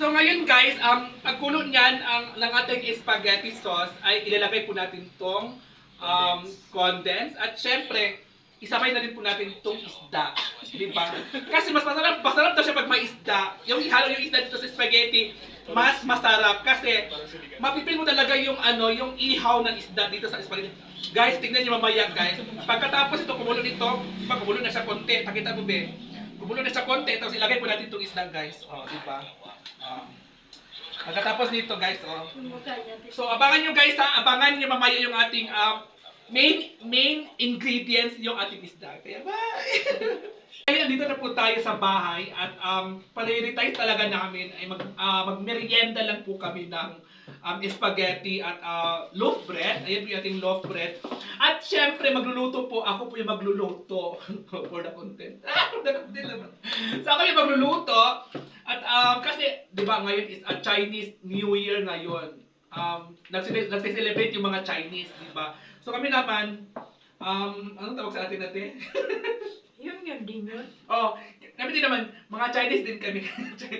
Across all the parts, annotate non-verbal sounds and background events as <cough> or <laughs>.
So ngayon guys, ang pagkulo niyan ang ng ating spaghetti sauce ay ilalagay po natin tong um, condensed at syempre isabay na din po natin itong isda. Di ba? Kasi mas masarap, masarap daw siya pag may isda. Yung ihalo yung isda dito sa spaghetti, mas masarap kasi mapipil mo talaga yung ano, yung ihaw ng isda dito sa spaghetti. Guys, tingnan niyo mamaya guys. Pagkatapos ito kumulo nito, pag na siya konti, pakita mo be. Kumulo na siya konti, tapos ilagay po natin itong isda guys. Oh, di ba? Oh. Pagkatapos nito guys, oh. So abangan nyo guys ha, abangan nyo mamaya yung ating um, main main ingredients yung ating isda. Kaya bye! <laughs> Kaya dito na po tayo sa bahay at um, prioritize talaga namin ay mag, ah, magmerienda lang po kami ng um, spaghetti at uh, loaf bread. Ayan po yung ating loaf bread. At syempre magluluto po, ako po yung magluluto <laughs> for the content. <laughs> Ah, for the content naman. So ako yung magluluto at um, kasi, di ba ngayon is a Chinese New Year ngayon. Um, nagsiselebrate yung mga Chinese, di ba? So kami naman, um, anong tawag sa atin natin? <laughs> Yun yun din yun. Oh, kami din naman, mga Chinese din kami.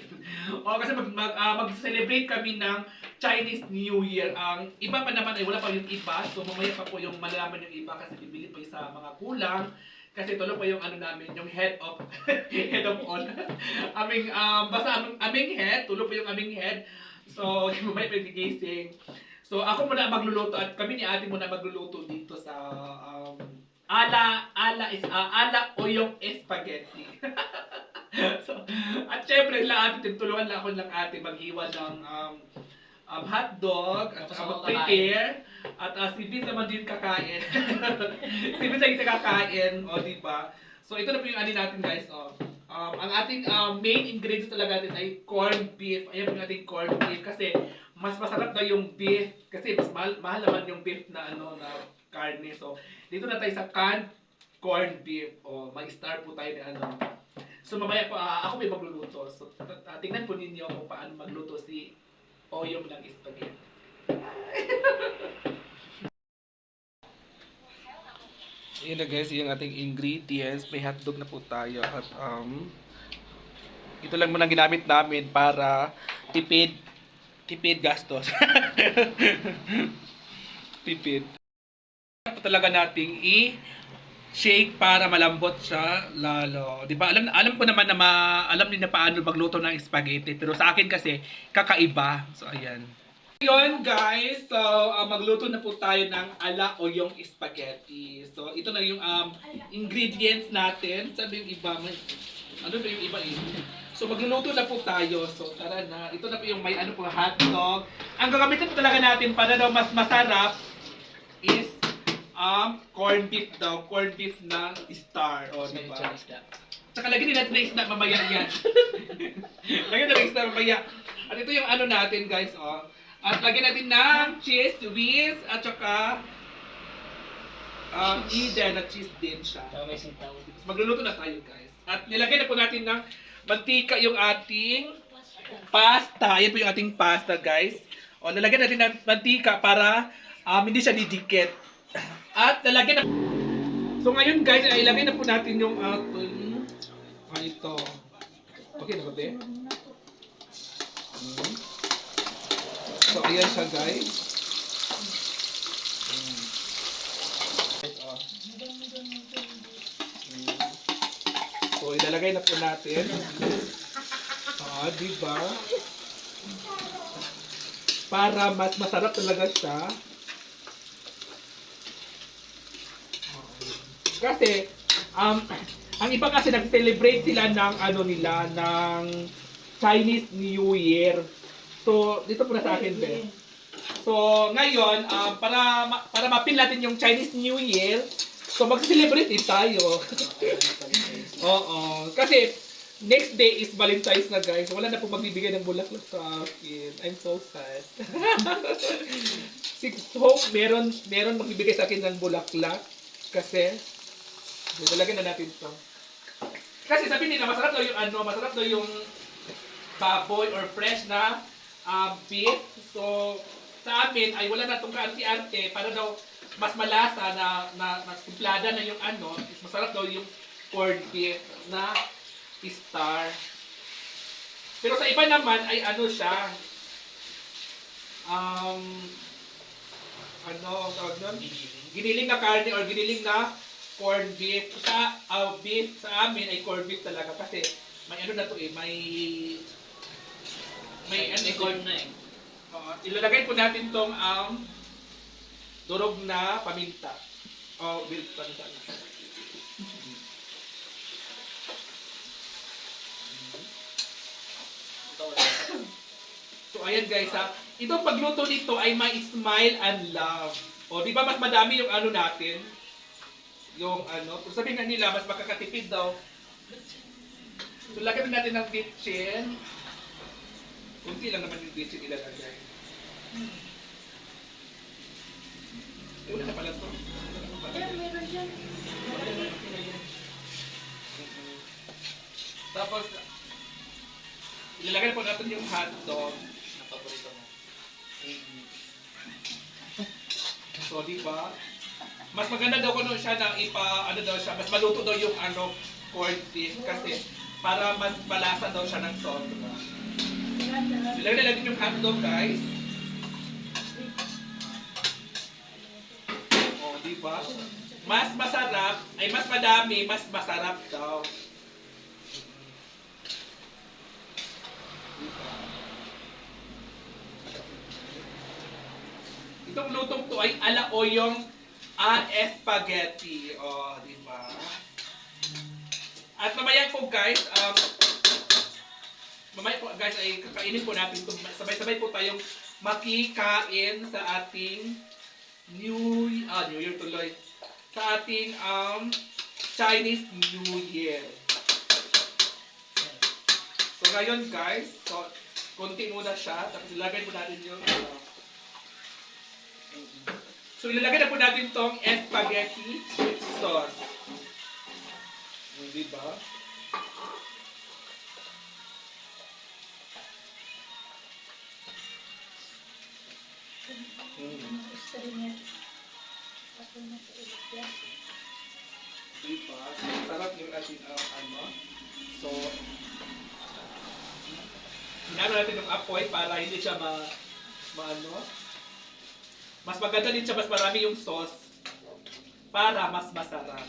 <laughs> oh, kasi mag, mag, ah, mag-celebrate kami ng Chinese New Year. Ang iba pa naman ay wala pa yung iba. So mamaya pa po yung malalaman yung iba kasi bibili pa sa mga kulang. Kasi tuloy pa yung ano namin, yung head of <laughs> head of all. <laughs> aming um, basta aming, aming head, tuloy pa yung aming head. So mamaya pa yung. So ako muna magluluto at kami ni ate muna magluluto dito sa um, ala ala is ah, ala o yung spaghetti. <laughs> so, at syempre lang ate tinutulungan lang ako ng ate maghiwa ng um, um, hotdog at Tapos saka mag-prepare at uh, si Vince naman din kakain. <laughs> si Vince ay kakain, o di ba? So ito na po yung ano natin guys, oh. Um, ang ating um, main ingredient talaga natin ay corned beef. Ayan po yung ating corned beef kasi mas masarap daw yung beef kasi mas mahal, mahal naman yung beef na ano na karne. So dito na tayo sa canned corned beef. O may star po tayo na ano. So mamaya po ah, ako may magluluto. So t- tingnan po ninyo kung paano magluto si Oyong ng spaghetti. <laughs> Yun na guys, yung ating ingredients. May hotdog na po tayo at um, ito lang muna ginamit namin para tipid tipid gastos. <laughs> tipid. Talaga nating i shake para malambot siya lalo. 'Di ba? Alam alam ko naman na ma, alam niyo na paano magluto ng spaghetti, pero sa akin kasi kakaiba. So ayan. Yun guys, so ah, magluto na po tayo ng ala o yung spaghetti. So ito na yung um, ingredients natin. Sabi yung iba, may, ano ba yung iba eh? So magluluto na po tayo. So tara na. Ito na po yung may ano po hotdog. Ang gagamitin po talaga natin para daw mas masarap is um corned beef daw. Corned beef na star. O, di ba? Tsaka din natin ng isda mamaya yan. <laughs> natin ng isda mamaya. At ito yung ano natin guys, oh. At lagyan natin ng cheese, whiz, at saka um, Eden at cheese din siya. Magluluto na tayo guys. At nilagay na po natin ng mantika yung ating pasta. Ayan po yung ating pasta guys. O, lalagyan natin ng mantika para um, hindi siya didikit. At lalagyan na... So ngayon guys, ay ilagay na po natin yung ating... Ah, ito. Okay na ba? Hmm. So, ayan siya guys. Hmm. Guys, oh. Hmm. So, ilalagay na po natin. Ah, di ba? Para mas masarap talaga siya. Kasi, um, ang iba kasi nag-celebrate sila ng ano nila, ng Chinese New Year. So, dito po sa akin, Ben. So, ngayon, um, para ma- para mapil natin yung Chinese New Year, so mag-celebrate din tayo. <laughs> Oo. Kasi, next day is Valentine's na, guys. Wala na po magbibigay ng bulaklak sa akin. I'm so sad. <laughs> si Hope, meron, meron magbibigay sa akin ng bulaklak. Kasi, Lalagyan na natin to. Kasi sabi nila, masarap daw yung ano, masarap daw yung baboy or fresh na ah, beef. So, sa amin ay wala na itong kaarte-arte para daw mas malasa na, na, na na yung ano, is masarap daw yung corned beef na star. Pero sa iba naman ay ano siya. Um, ano, tawag nun? Giniling na karne or giniling na corned beef. Sa ah, beef sa amin ay corned beef talaga kasi may ano na to eh, may may ano May corn na eh. Oo, ilalagay po natin tong um, durog na paminta. O, oh, bills pa rin sana. Ito wala. <coughs> So, ayan guys ha. Itong pagluto nito ay may smile and love. O, di ba mas madami yung ano natin? Yung ano, kung sabihin nga nila, mas makakatipid daw. So, lagyan natin ng bitchin. Kunti lang naman yung. Eh, wala na to. Wala na pala. Dyan. Tapos, ilalagay po natin yung hotdog. Na paborito mo. So, di ba? Mas maganda daw kung ano siya na ipa, ano daw siya, mas maluto daw yung ano, corned beef kasi para mas malasa daw siya ng sobra. Ilagay na natin yung hotdog, guys. Oh, di ba? Mas masarap, ay mas madami, mas masarap daw. Itong lutong to ay ala o yung ah, spaghetti. O, di ba? At mamaya po guys, um, mamaya po guys ay kakainin po natin ito. Sabay-sabay po tayong makikain sa ating New, ah, New Year tuloy. Sa ating um, Chinese New Year. So ngayon guys, so konti muna siya, tapos ilagay po natin yung ano, So ilalagay na po natin tong spaghetti sauce. Hmm, Di ba? Hmm. Di ba? So, sarap yung ating um, ano. So, hinalo natin yung apoy para hindi siya ma, maano. Mas maganda din siya, mas marami yung sauce para mas masarap.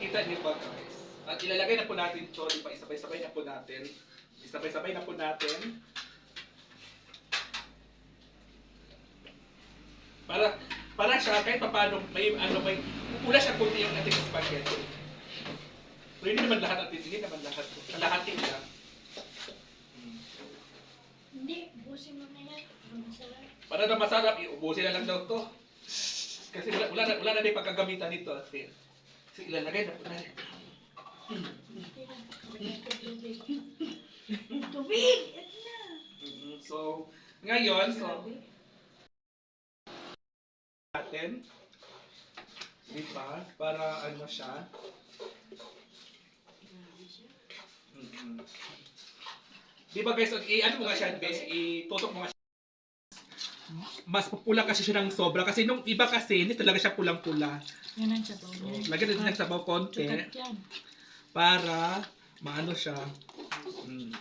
Kita niyo ba guys? At ilalagay na po natin ito, ba? Isabay-sabay na po natin. Isabay-sabay na po natin. Para para siya kahit paano may ano may pula siya kunti yung ating spaghetti. Pero hindi naman lahat at hindi naman lahat. Kalahati lang. Hmm. Hindi, busin mo na yan. Masarap. Para na masarap, iubusin na lang daw to. Kasi wala, wala, na, wala na din pagkagamitan nito. Kasi, kasi ilalagay na po na. Ko tubig. Mhm. So, ngayon, so, natin. Di ba? Para ano siya. Di ba guys, i ano mo nga siya, bes, itutok mo nga siya. Mas pula kasi siya ng sobra. Kasi nung iba kasi, hindi talaga siya pulang-pula. Yan ang sabaw So, lagyan natin ng sabaw konti para maano siya. Mm.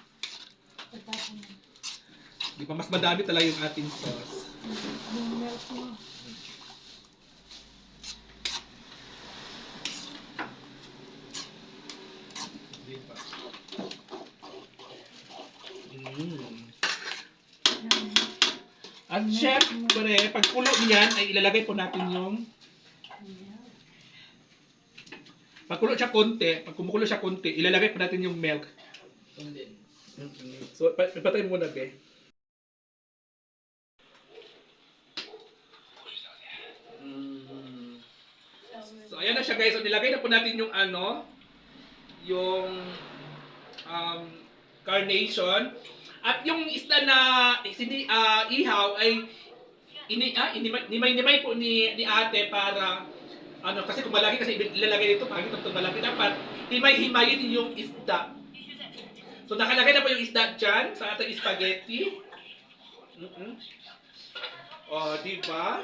Di ba? Mas madami talaga yung ating sauce. Yung milk mo. Di ba? Mm. Yan. At syempre, pag pulo niyan, ay ilalagay po natin yung pag kulo siya konti, pag kumukulo siya konti, ilalagay po natin yung milk. So, pa- patay muna, be. So, ayan na siya guys. So, nilagay na po natin yung ano, yung um, carnation. At yung isda na sini, ah, ihaw ay ini, ah, inimay, nimay, nimay po ni, ni ate para ano, kasi kung malaki kasi ilalagay dito, pangit ito malaki dapat, himay-himayin yung isda. So, nakalagay na po yung isda dyan sa ating spaghetti. Mm-mm. O, di ba?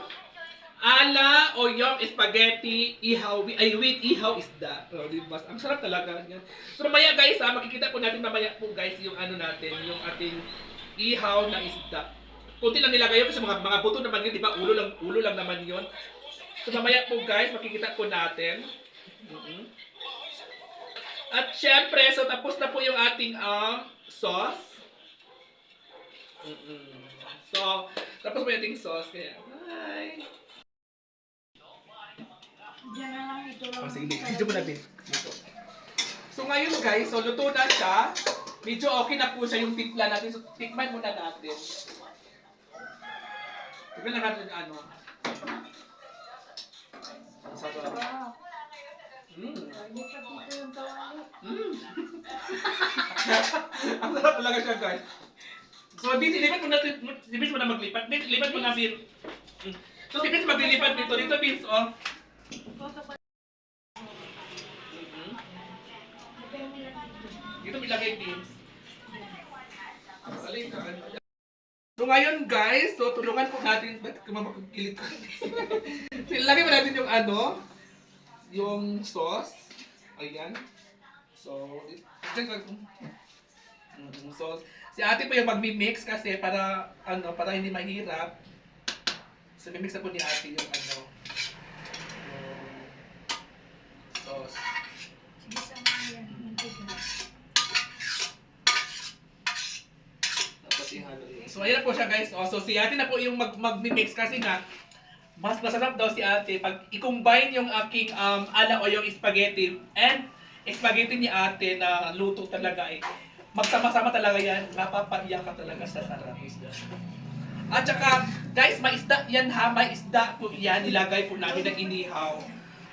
Ala o yung spaghetti ihaw ay with ihaw isda. Oh, di ba? Ang sarap talaga. So mamaya guys, ha, makikita po natin mamaya po guys yung ano natin, yung ating ihaw na isda. Kunti lang nilagay yun kasi mga mga buto naman yun, di ba? Ulo lang ulo lang naman yun. So mamaya po guys, makikita po natin. Mhm. At syempre, so tapos na po yung ating um, sauce. Mm-mm. So, tapos po yung ating sauce. Kaya, bye! Diyan na lang ito lang. Oh, sige, video mo. Dito. So ngayon guys, so luto na siya. Medyo okay na po siya yung timpla natin. So tikman muna natin. Tikman na natin yung ano. Ang sarap. Wow. Mm. Hindi pa dito yung kawali. Mm. <laughs> Ang sarap talaga siya guys. So dito, lipat mo natin, Vince mo na maglipat. Vince, lipat mo na Vince. Mm. So si Vince maglilipat dito. Dito Vince, oh. Ilagay ano. So ngayon guys, so tulungan po natin, ba't kumamakilit ko? so, <laughs> ilagay mo natin yung ano, yung sauce. Ayan. So, dyan ka. Mm, So, si ate po yung magmi-mix kasi para, ano, para hindi mahirap. So, mimix na po ni ate yung ano, yung sauce. Sige, sama mo yan. Mantika. Tapos ihalo yun. So, ayan po siya guys. Oh, so, si ate na po yung mag mag-mix kasi nga, mas masarap daw si ate pag i-combine yung aking um, ala o yung spaghetti and spaghetti ni ate na luto talaga eh. Magsama-sama talaga yan, mapapaiyak ka talaga sa sarap. At saka, guys, may isda yan ha, may isda po yan, nilagay po namin ng inihaw.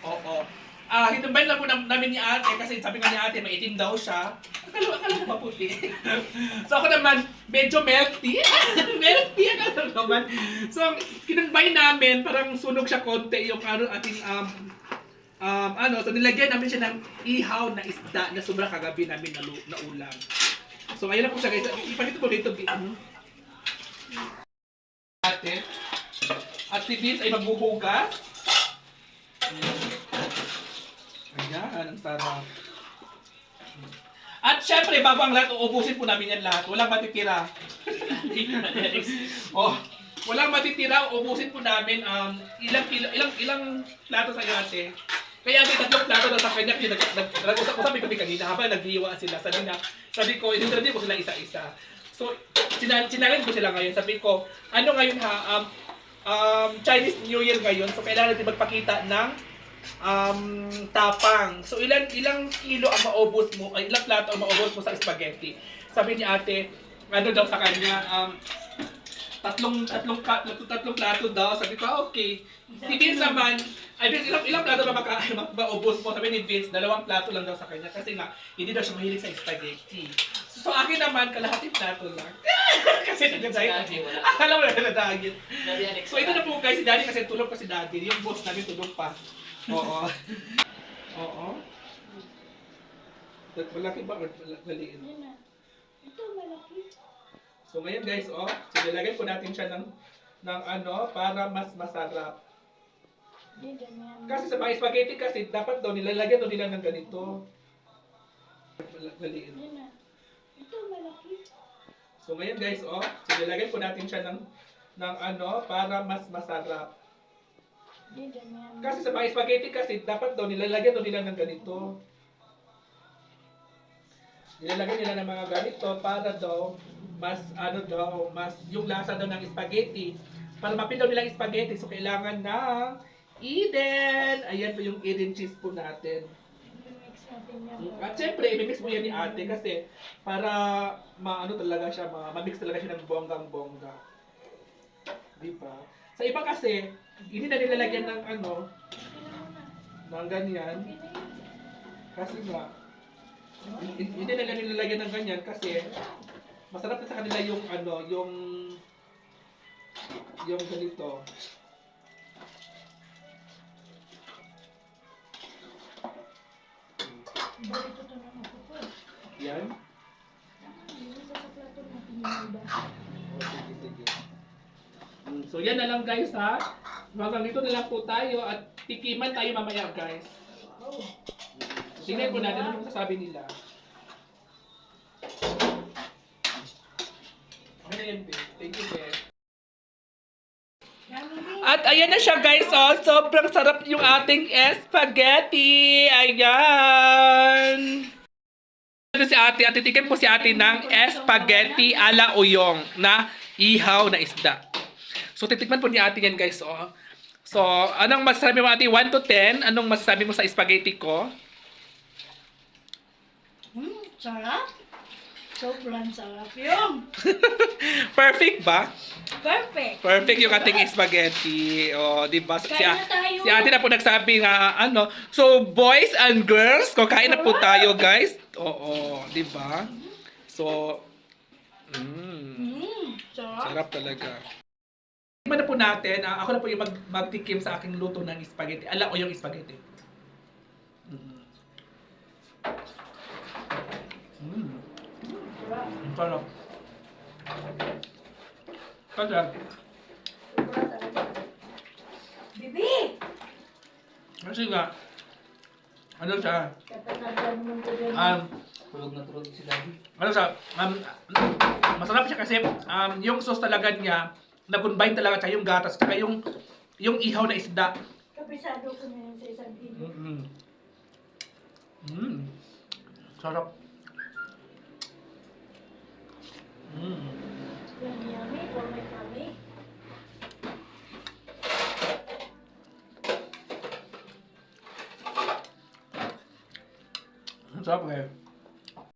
Oo. Ah, hinumbay lang po nam- namin ni ate kasi sabi nga ni ate, maitim daw siya. Akala, akala ko maputi. <laughs> so ako naman, medyo melty. <laughs> melty akala ko naman. So, kinumbay namin, parang sunog siya konti yung ano, ating um, um, ano, so nilagyan namin siya ng ihaw na isda na sobrang kagabi namin na, lu- na ulam. So, ayun na po siya guys. Ipakita ko dito. Ano? Ate. At si Vince ay magbuhugas. Ang sarap. At syempre, bago ang lahat, uubusin po namin yan lahat. Walang matitira. <laughs> oh, walang matitira, uubusin po namin um, ilang, ilang, ilang, ilang plato sa ate. Kaya ate, tatlong plato na sa kanya. Kasi nag, nag, nag-usap-usap kami kanina habang naghiwa sila. Sabi na, sabi ko, ininterview ko sila isa-isa. So, sinal sinalin ko sila ngayon. Sabi ko, ano ngayon ha, um, um, Chinese New Year ngayon. So, kailangan natin magpakita ng um, tapang. So, ilan ilang kilo ang maubos mo, ay ilang plato ang maubos mo sa spaghetti. Sabi ni ate, ano daw sa kanya, um, tatlong tatlong tatlong, tatlong plato daw. Sabi ko, ah, okay. Si Vince naman, ay Vince, ilang, ilang plato ba maka, <laughs> ma- maubos mo? Sabi ni Vince, dalawang plato lang daw sa kanya. Kasi nga, hindi daw siya mahilig sa spaghetti. So, so akin naman, kalahating plato lang. <laughs> kasi wala. Akala mo na Alex. So ito na po guys, si Daddy kasi tulog pa si Daddy. Yung boss namin tulog pa. Oo. Oo. Malaki ba or maliit? Ito malaki. So ngayon guys, oh, so nilagay po natin siya ng ng ano para mas masarap. Kasi sa mga spaghetti kasi dapat daw nilalagyan daw nila ng ganito. Mal- Maliit. Ito malaki. So ngayon guys, oh, so nilagay po natin siya ng ng ano para mas masarap. Kasi sa mga spaghetti kasi dapat daw nilalagyan daw nila ng ganito. Nilalagyan nila ng mga ganito para daw mas ano daw, mas yung lasa daw ng spaghetti. Para mapin daw nila spaghetti, so kailangan ng Eden. Ayan po yung Eden cheese po natin. I-mix. At syempre, imimix mo yan ni ate kasi para maano talaga siya, ma- ma-mix talaga siya ng bonggang-bongga. Di ba? Sa iba kasi, hindi na nilalagyan ng ano, na ng ganyan. Na. Kasi nga, hin- hindi nila nilalagyan ng ganyan kasi masarap na sa kanila yung ano, yung yung ganito. Na. Yan. Hindi sa sa plato natin yung iba. O, sige, sige. Mm, So yan na lang guys ha. Hanggang dito na lang po tayo at tikiman tayo mamaya guys. Tingnan po natin ano sasabi nila. Okay na yan, babe. Thank you, babe. At ayan na siya guys, oh. Sobrang sarap yung ating spaghetti. Ayan. Ito si ate. At titikin po si ate ng spaghetti ala uyong na ihaw na isda. So titikman po ni ate yan guys, oh. So, anong masasabi mo ate? 1 to 10? Anong masasabi mo sa spaghetti ko? Hmm, sarap. Sobrang sarap yun. <laughs> Perfect ba? Perfect. Perfect yung ating spaghetti. O, di ba? Si, Kain na tayo. si ate na po nagsabi nga, ano. So, boys and girls, kakain na po tayo, guys. Oo, di ba? So, mm, Hmm, sarap. sarap talaga. Tingnan na po natin, ah, ako na po yung mag magtikim sa aking luto ng spaghetti. Ala ko yung spaghetti. Mm. Mm. Ang sarap. Talaga. Bibi! Kasi nga, ano siya, um, Tulog na tulog si Daddy. ano siya, um, masarap siya kasi um, yung sauce talaga niya, nag-combine talaga siya yung gatas, saka yung, yung ihaw na isda. Kabisado ko na yun sa isang video. Mm. Mm. Sarap. Mm. Yummy, yummy. For my tummy. Ang sarap eh.